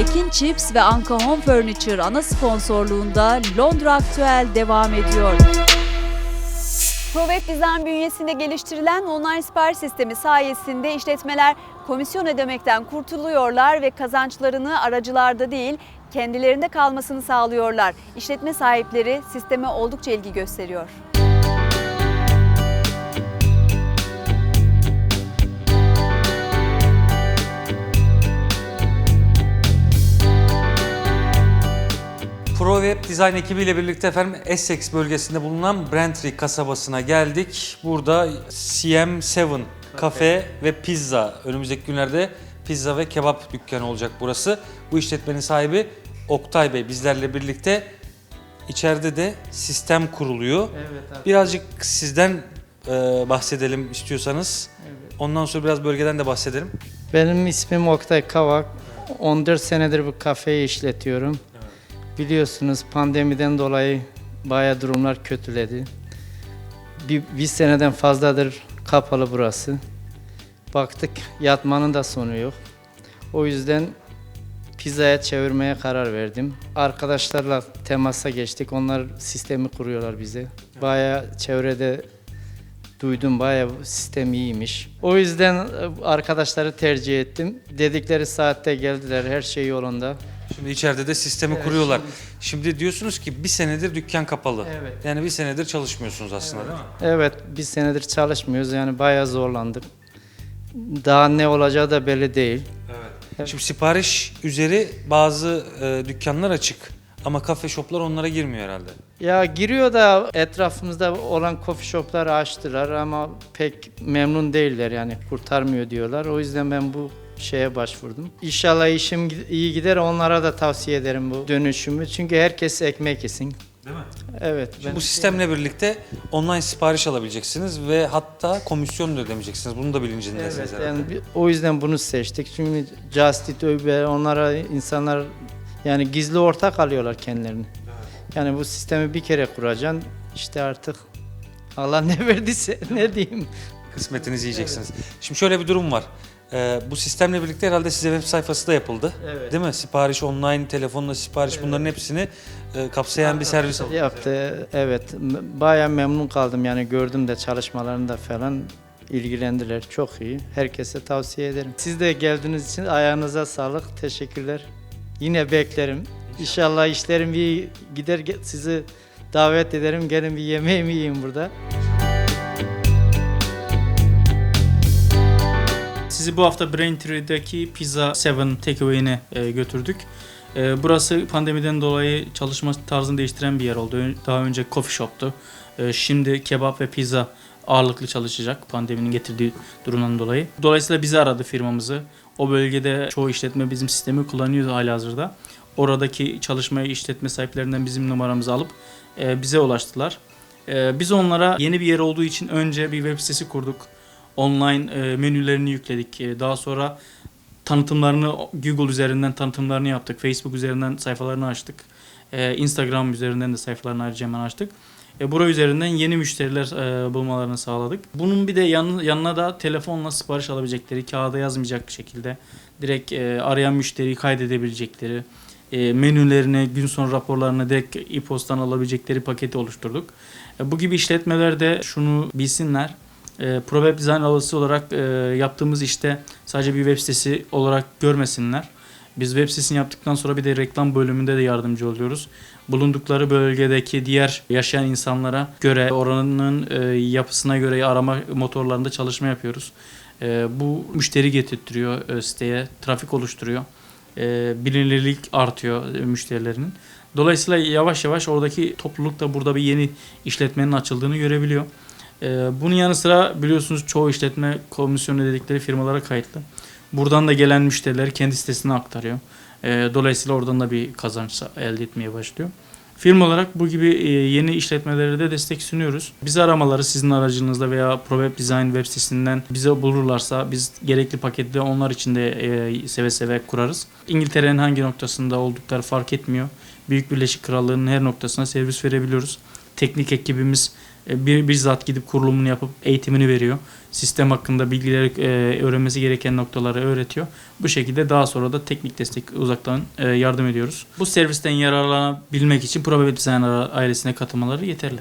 Ekin Chips ve Anka Home Furniture ana sponsorluğunda Londra Aktüel devam ediyor. Provet Design bünyesinde geliştirilen online sipariş sistemi sayesinde işletmeler komisyon ödemekten kurtuluyorlar ve kazançlarını aracılarda değil kendilerinde kalmasını sağlıyorlar. İşletme sahipleri sisteme oldukça ilgi gösteriyor. ProWeb Design ekibiyle birlikte efendim Essex bölgesinde bulunan Brentry kasabasına geldik. Burada CM7 kafe ve pizza önümüzdeki günlerde pizza ve kebap dükkanı olacak burası. Bu işletmenin sahibi Oktay Bey bizlerle birlikte içeride de sistem kuruluyor. Evet abi. Birazcık sizden e, bahsedelim istiyorsanız. Evet. Ondan sonra biraz bölgeden de bahsedelim. Benim ismim Oktay Kavak. 14 senedir bu kafeyi işletiyorum. Biliyorsunuz pandemiden dolayı bayağı durumlar kötüledi. Bir, bir seneden fazladır kapalı burası. Baktık yatmanın da sonu yok. O yüzden pizzaya çevirmeye karar verdim. Arkadaşlarla temasa geçtik. Onlar sistemi kuruyorlar bize. Bayağı çevrede duydum bayağı bu sistem iyiymiş. O yüzden e, arkadaşları tercih ettim. Dedikleri saatte geldiler. Her şey yolunda. Şimdi içeride de sistemi Evet, kuruyorlar. Şimdi diyorsunuz ki bir senedir dükkan kapalı. Evet. Yani bir senedir çalışmıyorsunuz aslında değil mi? Evet, bir senedir çalışmıyoruz. Yani bayağı zorlandık. Daha ne olacağı da belli değil. Evet. Şimdi sipariş üzeri bazı e, dükkanlar açık. Ama kafe shoplar onlara girmiyor herhalde. Ya giriyor da etrafımızda olan coffee shop'ları açtılar ama pek memnun değiller yani kurtarmıyor diyorlar. O yüzden ben bu şeye başvurdum. İnşallah işim iyi gider onlara da tavsiye ederim bu dönüşümü. Çünkü herkes ekmek yesin. Değil mi? Evet. Bu sistemle birlikte online sipariş alabileceksiniz ve hatta komisyon da ödemeyeceksiniz. Bunun da bilincindesiniz Evet, herhalde. yani o yüzden bunu seçtik. Çünkü Just Eat, Uber onlara insanlar yani gizli ortak alıyorlar kendilerini. Yani bu sistemi bir kere kuracaksın. İşte artık Allah ne verdiyse ne diyeyim. Kısmetinizi yiyeceksiniz. Şimdi şöyle bir durum var. Ee, bu sistemle birlikte herhalde size web sayfası da yapıldı. Evet. Değil mi? Sipariş online, telefonla sipariş bunların hepsini e, kapsayan bir servis aldı. Yaptı. Evet. Bayağı memnun kaldım yani gördüm de çalışmalarında falan ilgilendiler. Çok iyi. Herkese tavsiye ederim. Siz de geldiğiniz için ayağınıza sağlık. Teşekkürler. Yine beklerim. İnşallah işlerim iyi gider sizi davet ederim. Gelin bir yemeğimi yiyin burada. Sizi bu hafta Braintree'deki Pizza 7 Takeaway'ine e, götürdük. E, burası pandemiden dolayı çalışma tarzını değiştiren bir yer oldu. Daha önce coffee shop'tu. E, şimdi kebap ve pizza ağırlıklı çalışacak pandeminin getirdiği durumdan dolayı. Dolayısıyla bizi aradı firmamızı. O bölgede çoğu işletme bizim sistemi kullanıyor halihazırda. Oradaki çalışma işletme sahiplerinden bizim numaramızı alıp e, bize ulaştılar. E, biz onlara yeni bir yer olduğu için önce bir web sitesi kurduk online e, menülerini yükledik. E, daha sonra tanıtımlarını Google üzerinden tanıtımlarını yaptık. Facebook üzerinden sayfalarını açtık. E, Instagram üzerinden de sayfalarını ayrıca hemen açtık. E, bura üzerinden yeni müşteriler e, bulmalarını sağladık. Bunun bir de yan, yanına da telefonla sipariş alabilecekleri, kağıda yazmayacak şekilde direkt e, arayan müşteriyi kaydedebilecekleri, e, menülerini, gün sonu raporlarını direkt e-postan alabilecekleri paketi oluşturduk. E, bu gibi işletmelerde şunu bilsinler. E, ProWeb Design alısı olarak e, yaptığımız işte sadece bir web sitesi olarak görmesinler. Biz web sitesini yaptıktan sonra bir de reklam bölümünde de yardımcı oluyoruz. Bulundukları bölgedeki diğer yaşayan insanlara göre oranın e, yapısına göre arama motorlarında çalışma yapıyoruz. E, bu müşteri getirtiyor e, siteye, trafik oluşturuyor. E, bilinirlik artıyor e, müşterilerinin. Dolayısıyla yavaş yavaş oradaki topluluk da burada bir yeni işletmenin açıldığını görebiliyor. Ee, bunun yanı sıra biliyorsunuz çoğu işletme komisyon dedikleri firmalara kayıtlı. Buradan da gelen müşterileri kendi sitesine aktarıyor. Ee, dolayısıyla oradan da bir kazanç elde etmeye başlıyor. Firma olarak bu gibi e, yeni işletmelere de destek sunuyoruz. Bizi aramaları sizin aracınızla veya ProWeb Design web sitesinden bize bulurlarsa biz gerekli paketi de onlar için de e, seve seve kurarız. İngiltere'nin hangi noktasında oldukları fark etmiyor. Büyük Birleşik Krallığı'nın her noktasına servis verebiliyoruz. Teknik ekibimiz bir bizzat gidip kurulumunu yapıp eğitimini veriyor. Sistem hakkında bilgileri e, öğrenmesi gereken noktaları öğretiyor. Bu şekilde daha sonra da teknik destek uzaktan e, yardım ediyoruz. Bu servisten yararlanabilmek için Probability Designer ailesine katılmaları yeterli.